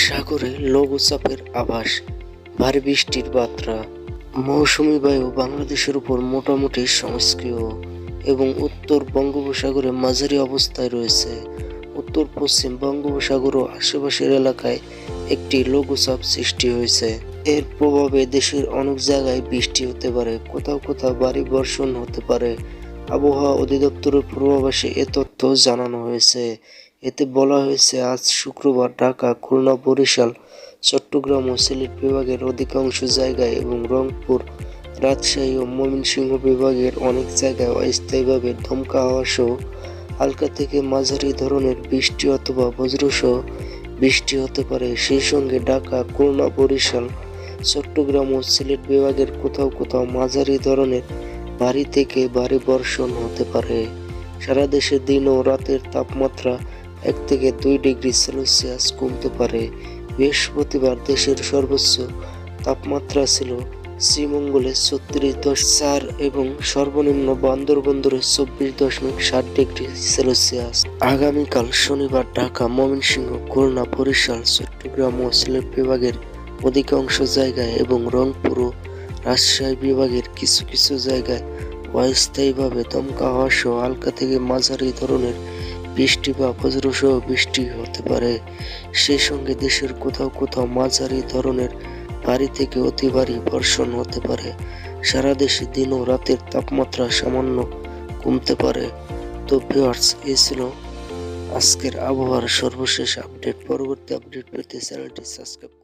সাগরে লঘুচাপের আভাস, ভারী বৃষ্টির বার্তা মৌসুমী বায়ু বাংলাদেশের উপর মোটামুটি সংস্ক্রিয় এবং উত্তর বঙ্গোপসাগরে মাঝারি অবস্থায় রয়েছে। উত্তর পশ্চিম বঙ্গোপসাগর ও আশেপাশের এলাকায় একটি লঘুচাপ সৃষ্টি হয়েছে। এর প্রভাবে দেশের অনেক জায়গায় বৃষ্টি হতে পারে, কোথাও কোথাও ভারী বর্ষণ হতে পারে। আবহাওয়া অধিদপ্তরের পূর্বাভাসে এ তথ্য জানানো হয়েছে। এতে বলা হয়েছে, আজ শুক্রবার ঢাকা, খুলনা, বরিশাল, চট্টগ্রাম ও সিলেট বিভাগের অধিকাংশ জায়গায় এবং রংপুর, রাজশাহী ও ময়মনসিংহ বিভাগের অনেক জায়গায় অস্থায়ীভাবে ধমকা হাওয়া সহ হালকা থেকে মাঝারি ধরনের বৃষ্টি অথবা বজ্রসহ বৃষ্টি হতে পারে। সেই সঙ্গে ঢাকা, খুলনা, বরিশাল, চট্টগ্রাম ও সিলেট বিভাগের কোথাও কোথাও মাঝারি ধরনের ভারী থেকে ভারী বর্ষণ হতে পারে। সারা দেশে দিন ও রাতের তাপমাত্রা এক থেকে দুই ডিগ্রি সেলসিয়াস কমতে পারে। বৃহস্পতিবার দেশের সর্বোচ্চ তাপমাত্রা ছিল শ্রীমঙ্গলে ছত্রিশ দশ চার এবং সর্বনিম্ন বান্দর বান্দরবন্দরে চব্বিশ দশমিক ষাট ডিগ্রি সেলসিয়াস। আগামীকাল শনিবার ঢাকা, ময়মনসিংহ, খুলনা, বরিশাল, চট্টগ্রাম ও সিলেট বিভাগের অধিকাংশ জায়গায় এবং রংপুর ও রাজশাহী বিভাগের কিছু কিছু জায়গায় অস্থায়ীভাবে দমকা হওয়া সহ হালকা থেকে মাঝারি ধরনের বৃষ্টি বা বজ্রসহ বৃষ্টি হতে পারে। সেই সঙ্গে দেশের কোথাও কোথাও মাঝারি ধরনের ভারী থেকে অতি ভারী বর্ষণ হতে পারে। সারা দেশে দিন ও রাতের তাপমাত্রা সামান্য কমতে পারে। তো ভিউয়ার্স, এই ছিল আজকের আবহাওয়ার সর্বশেষ আপডেট। পরবর্তী আপডেট পেতে চ্যানেলটি সাবস্ক্রাইব